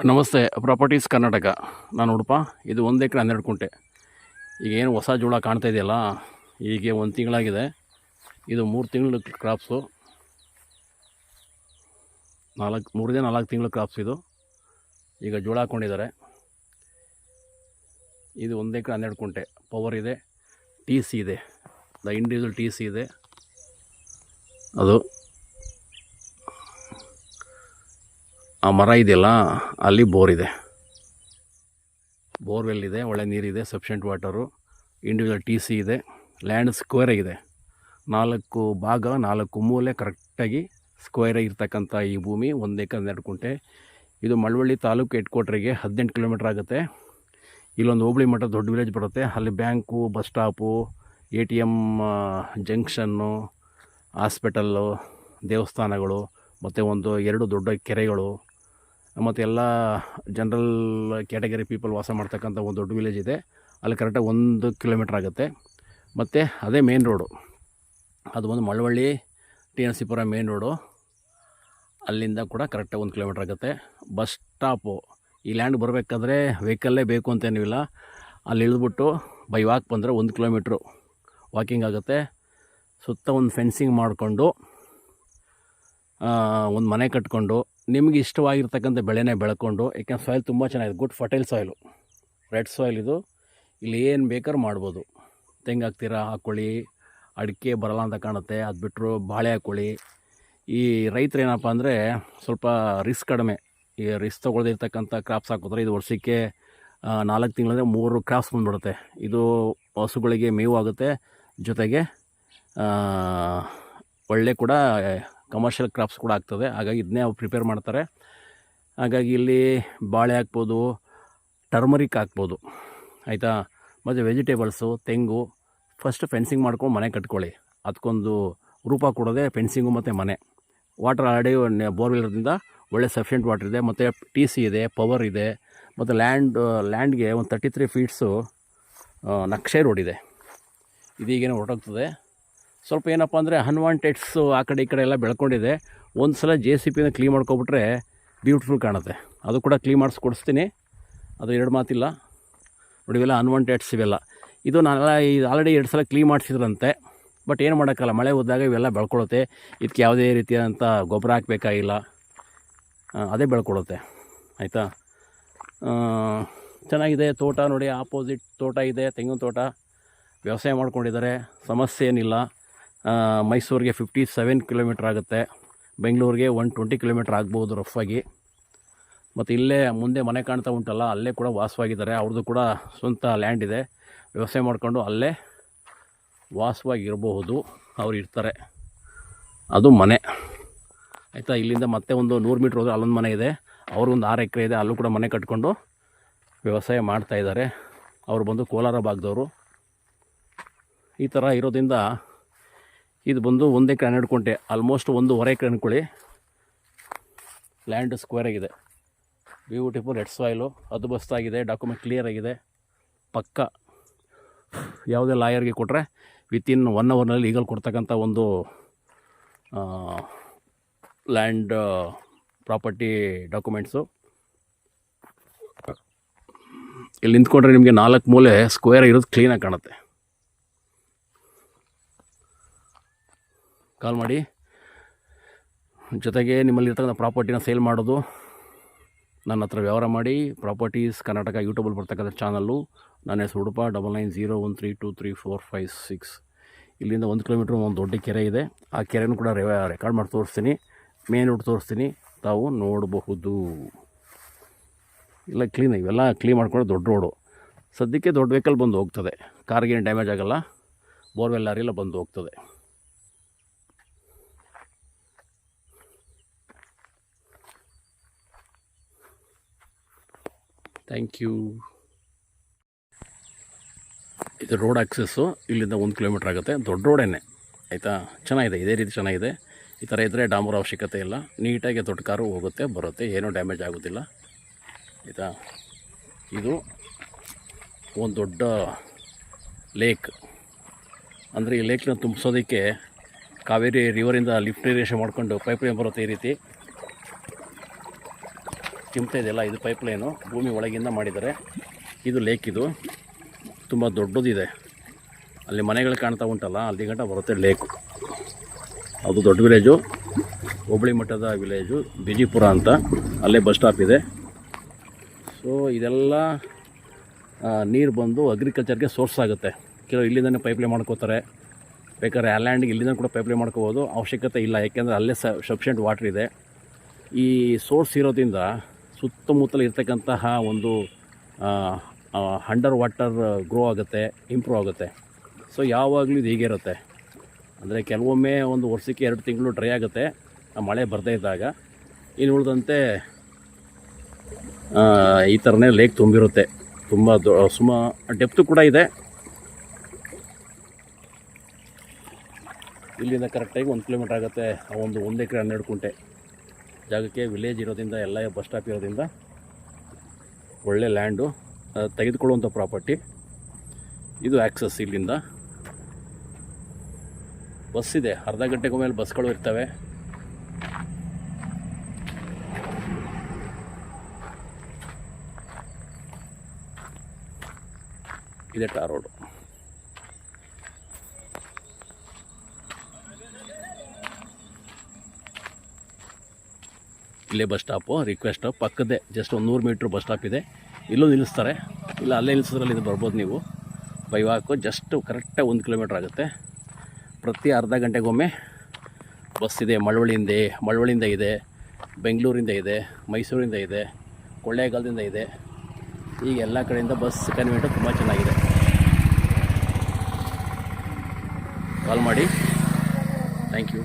ನಮಸ್ತೆ, ಪ್ರಾಪರ್ಟೀಸ್ ಕರ್ನಾಟಕ. ನಾನು ಉಡುಪ, ಇದು ಒಂದು ಎಕರೆ ಹನ್ನೆರಡು ಕುಂಟೆ. ಈಗ ಏನು ಹೊಸ ಜೋಳ ಕಾಣ್ತಾ ಇದೆಯಲ್ಲ ಈಗ ಒಂದು ತಿಂಗಳಾಗಿದೆ. ಇದು ಮೂರು ತಿಂಗಳು ಕ್ರಾಪ್ಸು ನಾಲ್ಕು ಮೂರನೇ ನಾಲ್ಕು ತಿಂಗಳು ಕ್ರಾಪ್ಸ್ ಇದು. ಈಗ ಜೋಳ ಹಾಕ್ಕೊಂಡಿದ್ದಾರೆ ಇದು ಒಂದು ಎಕರೆ ಹನ್ನೆರಡು ಕುಂಟೆ. ಪವರ್ ಇದೆ ಟಿ ಸಿ ಇದೆ. ದ ಇಂಡಿವಿಜುವಲ್ ಟಿ ಸಿ ಇದೆ. ಅದು ಆ ಮರ ಇದೆಯಲ್ಲ, ಅಲ್ಲಿ ಬೋರ್ ಇದೆ. ಬೋರ್ವೆಲ್ ಇದೆ, ಒಳ್ಳೆ ನೀರಿದೆ sufficient water individual T C ಇದೆ ಲ್ಯಾಂಡ್ ಸ್ಕ್ವೇರ್ ಇದೆ. ನಾಲ್ಕು ಭಾಗ, ನಾಲ್ಕು ಮೂಲೆ ಕರೆಕ್ಟಾಗಿ ಸ್ಕ್ವೇರ್ ಇರ್ತಕ್ಕಂಥ ಈ ಭೂಮಿ, ಒಂದು ಎಕರೆ ಹನ್ನೆರಡು ಕುಂಟೆ. ಇದು ಮಳವಳ್ಳಿ ತಾಲೂಕು ಹೆಡ್ ಕ್ವಾರ್ಟ್ರಿಗೆ ಹದಿನೆಂಟು ಕಿಲೋಮೀಟ್ರ್ ಆಗುತ್ತೆ. ಇಲ್ಲೊಂದು ಹೋಬಳಿ ಮಠ, ದೊಡ್ಡ ವಿಲೇಜ್ ಬರುತ್ತೆ. ಅಲ್ಲಿ bank, bus stop, A T M junction, hospital, ದೇವಸ್ಥಾನಗಳು, ಮತ್ತು ಒಂದು ಎರಡು ದೊಡ್ಡ ಕೆರೆಗಳು. ಮತ್ತು ಎಲ್ಲ ಜನರಲ್ ಕ್ಯಾಟಗರಿ ಪೀಪಲ್ ವಾಸ ಮಾಡ್ತಕ್ಕಂಥ ಒಂದು ದೊಡ್ಡ ವಿಲೇಜ್ ಇದೆ. ಅಲ್ಲಿ ಕರೆಕ್ಟಾಗಿ ಒಂದು ಕಿಲೋಮೀಟ್ರ್ ಆಗುತ್ತೆ. ಮತ್ತು ಅದೇ ಮೇನ್ ರೋಡು ಅದು ಒಂದು Malavalli, T Narasipura main road ಅಲ್ಲಿಂದ ಕೂಡ ಕರೆಕ್ಟಾಗಿ ಒಂದು ಕಿಲೋಮೀಟ್ರ್ ಆಗುತ್ತೆ. ಬಸ್ ಸ್ಟಾಪು ಈ ಲ್ಯಾಂಡ್ ಬರಬೇಕಾದ್ರೆ ವೆಹಿಕಲ್ಲೇ ಬೇಕು ಅಂತೇನಿಲ್ಲ ಅಲ್ಲಿ ಇಳಿದ್ಬಿಟ್ಟು ಬೈ ವಾಕ್ ಬಂದರೆ ಒಂದು ಕಿಲೋಮೀಟ್ರು ವಾಕಿಂಗ್ ಆಗುತ್ತೆ. ಸುತ್ತ ಒಂದು ಫೆನ್ಸಿಂಗ್ ಮಾಡಿಕೊಂಡು ಒಂದು ಮನೆ ಕಟ್ಕೊಂಡು ನಿಮಗೆ ಇಷ್ಟವಾಗಿರ್ತಕ್ಕಂಥ ಬೆಳೆನೇ ಬೆಳ್ಕೊಂಡು ಯಾಕೆಂದ್ರೆ ಸಾಯಿಲ್ ತುಂಬ ಚೆನ್ನಾಗಿದೆ. Good fertile soil red soil ಇದು. ಇಲ್ಲಿ ಏನು ಬೇಕಾದ್ರೂ ಮಾಡ್ಬೋದು. ತೆಂಗು ಹಾಕ್ತೀರಾ ಹಾಕ್ಕೊಳ್ಳಿ ಅಡಿಕೆ ಬರಲ್ಲ ಅಂತ ಕಾಣುತ್ತೆ. ಅದು ಬಿಟ್ಟರು ಬಾಳೆ ಹಾಕ್ಕೊಳ್ಳಿ ಈ ರೈತರು ಏನಪ್ಪ ಅಂದರೆ ಸ್ವಲ್ಪ ರಿಸ್ಕ್ ಕಡಿಮೆ. ಈ ರಿಸ್ಕ್ ತೊಗೊಳ್ದಿರ್ತಕ್ಕಂಥ ಕ್ರಾಪ್ಸ್ ಹಾಕಿದ್ರೆ ಇದು ವರ್ಷಕ್ಕೆ ನಾಲ್ಕು ತಿಂಗಳಂದರೆ ಮೂರು ಕ್ರಾಪ್ಸ್ ಬಂದುಬಿಡುತ್ತೆ. ಇದು ಹಸುಗಳಿಗೆ ಮೇವು ಆಗುತ್ತೆ. ಜೊತೆಗೆ ಒಳ್ಳೆ ಕೂಡ ಕಮರ್ಷಿಯಲ್ ಕ್ರಾಪ್ಸ್ ಕೂಡ ಆಗ್ತದೆ. ಹಾಗಾಗಿ ಇದನ್ನೇ ಅವ್ರು ಪ್ರಿಪೇರ್ ಮಾಡ್ತಾರೆ. ಹಾಗಾಗಿ ಇಲ್ಲಿ ಬಾಳೆ ಹಾಕ್ಬೋದು ಟರ್ಮರಿಕ್ ಹಾಕ್ಬೋದು. ಆಯಿತಾ? ಮತ್ತು ವೆಜಿಟೇಬಲ್ಸು ತೆಂಗು ಫಸ್ಟ್ ಫೆನ್ಸಿಂಗ್ ಮಾಡ್ಕೊಂಡು ಮನೆ ಕಟ್ಕೊಳ್ಳಿ. ಅದಕ್ಕೊಂದು ರೂಪ ಕೊಡೋದೆ ಫೆನ್ಸಿಂಗು ಮತ್ತು ಮನೆ. ವಾಟರ್ ಆಲ್ರೆಡಿ ಬೋರ್ವೆಲ್ ಇರೋದ್ರಿಂದ ಒಳ್ಳೆ ಸಫಿಷಿಯೆಂಟ್ ವಾಟರ್ ಇದೆ. ಮತ್ತು ಟಿ ಸಿ ಇದೆ ಪವರ್ ಇದೆ. ಮತ್ತು ಲ್ಯಾಂಡ್ ಲ್ಯಾಂಡ್ಗೆ ಒಂದು ತರ್ಟಿ ತ್ರೀ ಫೀಟ್ಸು ನಕ್ಷೆ ರೋಡ್ ಇದೆ. ಇದೀಗೇನು ಹೊರಟೋಗ್ತದೆ. ಸ್ವಲ್ಪ ಏನಪ್ಪ ಅಂದರೆ ಅನ್ವಾಂಟೆಡ್ಸು ಆ ಕಡೆ ಈ ಕಡೆ ಎಲ್ಲ ಬೆಳ್ಕೊಂಡಿದೆ. ಒಂದು ಸಲ ಜೆ ಸಿ ಪಿನ ಕ್ಲೀನ್ ಮಾಡ್ಕೊಬಿಟ್ರೆ ಬ್ಯೂಟಿಫುಲ್ ಕಾಣುತ್ತೆ. ಅದು ಕೂಡ ಕ್ಲೀನ್ ಮಾಡಿಸ್ಕೊಡಿಸ್ತೀನಿ ಅದು ಎರಡು ಮಾತಿಲ್ಲ. ನೋಡಿ, ಇವೆಲ್ಲ ಅನ್ವಾಂಟೆಡ್ಸ್ ಇವೆಲ್ಲ. ಇದು ನಾನೆಲ್ಲ ಇದು ಆಲ್ರೆಡಿ ಎರಡು ಸಲ ಕ್ಲೀನ್ ಮಾಡಿಸಿದ್ರಂತೆ. ಬಟ್ ಏನು ಮಾಡೋಕ್ಕಲ್ಲ, ಮಳೆ ಹೋದಾಗ ಇವೆಲ್ಲ ಬೆಳ್ಕೊಳುತ್ತೆ. ಇದಕ್ಕೆ ಯಾವುದೇ ರೀತಿಯಾದಂಥ ಗೊಬ್ಬರ ಹಾಕಬೇಕಾಗಿಲ್ಲ ಅದೇ ಬೆಳ್ಕೊಳುತ್ತೆ. ಆಯಿತಾ? ಚೆನ್ನಾಗಿದೆ. ತೋಟ ನೋಡಿ ಆಪೋಸಿಟ್ ತೋಟ ಇದೆ, ತೆಂಗಿನ ತೋಟ. ವ್ಯವಸಾಯ ಮಾಡ್ಕೊಂಡಿದ್ದಾರೆ. ಸಮಸ್ಯೆ ಏನಿಲ್ಲ. ಮೈಸೂರಿಗೆ ಫಿಫ್ಟಿ ಸೆವೆನ್ ಕಿಲೋಮೀಟ್ರ್ ಆಗುತ್ತೆ. ಬೆಂಗಳೂರಿಗೆ ಒನ್ ಟ್ವೆಂಟಿ ಕಿಲೋಮೀಟ್ರ್ ಆಗ್ಬೋದು ರಫಾಗಿ ಮತ್ತು ಇಲ್ಲೇ ಮುಂದೆ ಮನೆ ಕಾಣ್ತಾ ಉಂಟಲ್ಲ, ಅಲ್ಲೇ ಕೂಡ ವಾಸವಾಗಿದ್ದಾರೆ. ಅವ್ರದ್ದು ಕೂಡ ಸ್ವಂತ ಲ್ಯಾಂಡ್ ಇದೆ. ವ್ಯವಸಾಯ ಮಾಡಿಕೊಂಡು ಅಲ್ಲೇ ವಾಸವಾಗಿರಬಹುದು. ಅವ್ರು ಇರ್ತಾರೆ. ಅದು ಮನೆ. ಆಯಿತಾ? ಇಲ್ಲಿಂದ ಮತ್ತೆ ಒಂದು ನೂರು ಮೀಟ್ರ್ ಹೋದರೆ ಅಲ್ಲೊಂದು ಮನೆ ಇದೆ. ಅವ್ರಿಗೊಂದು ಆರು ಎಕರೆ ಇದೆ. ಅಲ್ಲೂ ಕೂಡ ಮನೆ ಕಟ್ಕೊಂಡು ವ್ಯವಸಾಯ ಮಾಡ್ತಾಯಿದ್ದಾರೆ ಅವರು ಬಂದು ಕೋಲಾರ ಭಾಗದವರು. ಈ ಥರ ಇರೋದ್ರಿಂದ ಇದು ಬಂದು ಒಂದು ಎಕರೆ ಹನ್ನೆರಡು ಕುಂಟೆ ಆಲ್ಮೋಸ್ಟ್ ಒಂದೂವರೆ ಎಕರೆ ಅನ್ಕೊಳ್ಳಿ ಲ್ಯಾಂಡ್ ಸ್ಕ್ವೇರ್ ಆಗಿದೆ. ಬ್ಯೂಟಿಫುಲ್ ರೆಡ್ ಸಾಯ್ಲು ಅದು ಬಸ್ತಾಗಿದೆ ಡಾಕ್ಯುಮೆಂಟ್ ಕ್ಲಿಯರ್ ಆಗಿದೆ. ಪಕ್ಕ ಯಾವುದೇ ಲಾಯರ್ಗೆ ಕೊಟ್ಟರೆ ವಿತಿನ್ ಒನ್ ಅವರ್ನಲ್ಲಿ ಲೀಗಲ್ ಕೊಡ್ತಕ್ಕಂಥ ಒಂದು ಲ್ಯಾಂಡ್ ಪ್ರಾಪರ್ಟಿ ಡಾಕ್ಯುಮೆಂಟ್ಸು ಇಲ್ಲಿ ನಿಂತ್ಕೊಂಡ್ರೆ ನಿಮಗೆ ನಾಲ್ಕು ಮೂಲೆ ಸ್ಕ್ವೇರ್ ಇರೋದು ಕ್ಲೀನಾಗಿ ಕಾಣುತ್ತೆ. ಕಾಲ್ ಮಾಡಿ. ಜೊತೆಗೆ ನಿಮ್ಮಲ್ಲಿ ಇರ್ತಕ್ಕಂಥ ಪ್ರಾಪರ್ಟಿನ ಸೇಲ್ ಮಾಡೋದು, ನನ್ನ ಹತ್ರ ವ್ಯವಹಾರ ಮಾಡಿ, ಪ್ರಾಪರ್ಟೀಸ್ ಕರ್ನಾಟಕ ಯೂಟ್ಯೂಬಲ್ಲಿ ಬರ್ತಕ್ಕಂಥ ಚಾನಲ್ಲು, ನನ್ನ ಹೆಸರು Udupa, double nine zero one three two three four five six. ಇಲ್ಲಿಂದ ಒಂದು ಕಿಲೋಮೀಟ್ರ್ ಒಂದು ದೊಡ್ಡ ಕೆರೆ ಇದೆ. ಆ ಕೆರೆನೂ ಕೂಡ ರೆಕಾರ್ಡ್ ಮಾಡಿ ತೋರಿಸ್ತೀನಿ. ಮೇನ್ ರೋಡ್ ತೋರಿಸ್ತೀನಿ. ತಾವು ನೋಡಬಹುದು. ಇಲ್ಲ, ಕ್ಲೀನ್ ಇವೆಲ್ಲ ಕ್ಲೀನ್ ಮಾಡ್ಕೊಂಡು ದೊಡ್ಡ ರೋಡು. ಸದ್ಯಕ್ಕೆ ದೊಡ್ಡ ವೆಹಿಕಲ್ ಬಂದು ಹೋಗ್ತದೆ. ಕಾರ್ಗೇನು ಡ್ಯಾಮೇಜ್ ಆಗೋಲ್ಲ. ಬೋರ್ವೆಲ್ ಲಾರಿ ಎಲ್ಲ ಬಂದು ಹೋಗ್ತದೆ. ಥ್ಯಾಂಕ್ ಯು ಇದು ರೋಡ್ ಆಕ್ಸಸ್ಸು ಇಲ್ಲಿಂದ ಒಂದು ಕಿಲೋಮೀಟ್ರ್ ಆಗುತ್ತೆ. ದೊಡ್ಡ ರೋಡೇನೆ ಆಯಿತಾ? ಚೆನ್ನಾಗಿದೆ. ಇದೇ ರೀತಿ ಚೆನ್ನಾಗಿದೆ. ಈ ಥರ ಇದ್ದರೆ ಡಾಂಬರ್ ಅವಶ್ಯಕತೆ ಇಲ್ಲ. ನೀಟಾಗಿ ದೊಡ್ಡ ಕಾರು ಹೋಗುತ್ತೆ, ಬರುತ್ತೆ. ಏನೂ ಡ್ಯಾಮೇಜ್ ಆಗೋದಿಲ್ಲ. ಆಯಿತಾ? ಇದು ಒಂದು ದೊಡ್ಡ ಲೇಕ್ ಅಂದರೆ ಈ ಲೇಕ್ನ ತುಂಬಿಸೋದಕ್ಕೆ ಕಾವೇರಿ ರಿವರಿಂದ ಲಿಫ್ಟ್ ಇರಿಗೇಷನ್ ಮಾಡಿಕೊಂಡು ಪೈಪ್ ಲೈನ್ ಬರುತ್ತೆ ಈ ರೀತಿ. ಚಿಮ್ತಾ ಇದೆಯಲ್ಲ, ಇದು ಪೈಪ್ಲೈನು. ಭೂಮಿ ಒಳಗಿಂದ ಮಾಡಿದ್ದಾರೆ. ಇದು ಲೇಕ್ ಇದು. ತುಂಬ ದೊಡ್ಡದಿದೆ. ಅಲ್ಲಿ ಮನೆಗಳು ಕಾಣ್ತಾ ಉಂಟಲ್ಲ, ಅಲ್ಲಿ ಗಂಟ ಬರುತ್ತೆ ಲೇಕು. ಅದು ದೊಡ್ಡ ವಿಲೇಜು. ಹೋಬಳಿ ಮಟ್ಟದ ವಿಲೇಜು, ಬಿಜಿಪುರ ಅಂತ. ಅಲ್ಲೇ ಬಸ್ ಸ್ಟಾಪ್ ಇದೆ. ಸೊ ಇದೆಲ್ಲ ನೀರು ಬಂದು ಅಗ್ರಿಕಲ್ಚರ್ಗೆ ಸೋರ್ಸ್ ಆಗುತ್ತೆ. ಕೆಲವು ಇಲ್ಲಿಂದನೇ ಪೈಪ್ಲೈನ್ ಮಾಡ್ಕೋತಾರೆ. ಬೇಕಾದ್ರೆ ಆ ಲ್ಯಾಂಡಿಗೆ ಇಲ್ಲಿಂದ ಕೂಡ ಪೈಪ್ಲೈನ್ ಮಾಡ್ಕೋಬೋದು. ಅವಶ್ಯಕತೆ ಇಲ್ಲ. ಯಾಕೆಂದರೆ ಅಲ್ಲೇ ಸಫಿಷಿಯೆಂಟ್ ವಾಟ್ರ್ ಇದೆ. ಈ ಸೋರ್ಸ್ ಇರೋದ್ರಿಂದ ಸುತ್ತಮುತ್ತಲು ಇರ್ತಕ್ಕಂತಹ ಒಂದು ಅಂಡರ್ ವಾಟರ್ ಗ್ರೋ ಆಗುತ್ತೆ ಇಂಪ್ರೂವ್ ಆಗುತ್ತೆ. ಸೊ ಯಾವಾಗಲೂ ಇದು ಹೀಗೆ ಇರುತ್ತೆ. ಅಂದರೆ ಕೆಲವೊಮ್ಮೆ ಒಂದು ವರ್ಷಕ್ಕೆ ಎರಡು ತಿಂಗಳು ಡ್ರೈ ಆಗುತ್ತೆ ಮಳೆ ಬರದೇ ಇದ್ದಾಗ. ಇನ್ನು ಉಳಿದಂತೆ ಈ ಥರನೇ ಲೇಕ್ ತುಂಬಿರುತ್ತೆ. ತುಂಬ ದೊ, ಸುಮ ಡೆಪ್ತು ಕೂಡ ಇದೆ. ಇಲ್ಲಿಂದ ಕರೆಕ್ಟಾಗಿ ಒಂದು ಕಿಲೋಮೀಟ್ರ್ ಆಗುತ್ತೆ, ಆ ಒಂದು ಒಂದು ಎಕರೆ ಹನ್ನೆರಡು ಕುಂಟೆ. ಜಾಗಕ್ಕೆ ವಿಲೇಜ್ ಇರೋದ್ರಿಂದ ಎಲ್ಲ ಬಸ್ ಸ್ಟಾಪ್ ಇರೋದ್ರಿಂದ ಒಳ್ಳೆ ಲ್ಯಾಂಡು ತೆಗೆದುಕೊಳ್ಳುವಂಥ ಪ್ರಾಪರ್ಟಿ ಇದು ಆ್ಯಕ್ಸಸ್ ಇಲ್ಲಿಂದ. ಬಸ್ ಇದೆ. ಅರ್ಧ ಗಂಟೆಗೆ ಮೇಲೆ ಬಸ್ಗಳು ಇರ್ತವೆ. ಇದೆ ಟಾರ್ ರೋಡು. ಇಲ್ಲೇ ಬಸ್ ಸ್ಟಾಪು ರಿಕ್ವೆಸ್ಟು ಪಕ್ಕದೇ ಜಸ್ಟ್ ಒಂದು ನೂರು ಮೀಟ್ರ್ ಬಸ್ ಸ್ಟಾಪ್ ಇದೆ. ಇಲ್ಲೂ ನಿಲ್ಲಿಸ್ತಾರೆ. ಇಲ್ಲ ಅಲ್ಲೇ ನಿಲ್ಲಿಸೋದ್ರಲ್ಲಿ ಇದು ಬರ್ಬೋದು ನೀವು. ಬೈ ವಾಕು ಜಸ್ಟ್ ಕರೆಕ್ಟಾಗಿ ಒಂದು ಕಿಲೋಮೀಟ್ರ್ ಆಗುತ್ತೆ. ಪ್ರತಿ ಅರ್ಧ ಗಂಟೆಗೊಮ್ಮೆ ಬಸ್ ಇದೆ. ಮಳವಳ್ಳಿಯಿಂದ ಮಳವಳ್ಳಿಯಿಂದ ಇದೆ, ಬೆಂಗಳೂರಿಂದ ಇದೆ, ಮೈಸೂರಿಂದ ಇದೆ, ಕೊಳ್ಳೇಗಾಲದಿಂದ ಇದೆ. ಈಗ ಎಲ್ಲ ಕಡೆಯಿಂದ ಬಸ್ ಕನ್ವೀನಿಯಂಟ್ ತುಂಬ ಚೆನ್ನಾಗಿದೆ. ಕಾಲ್ ಮಾಡಿ. Thank you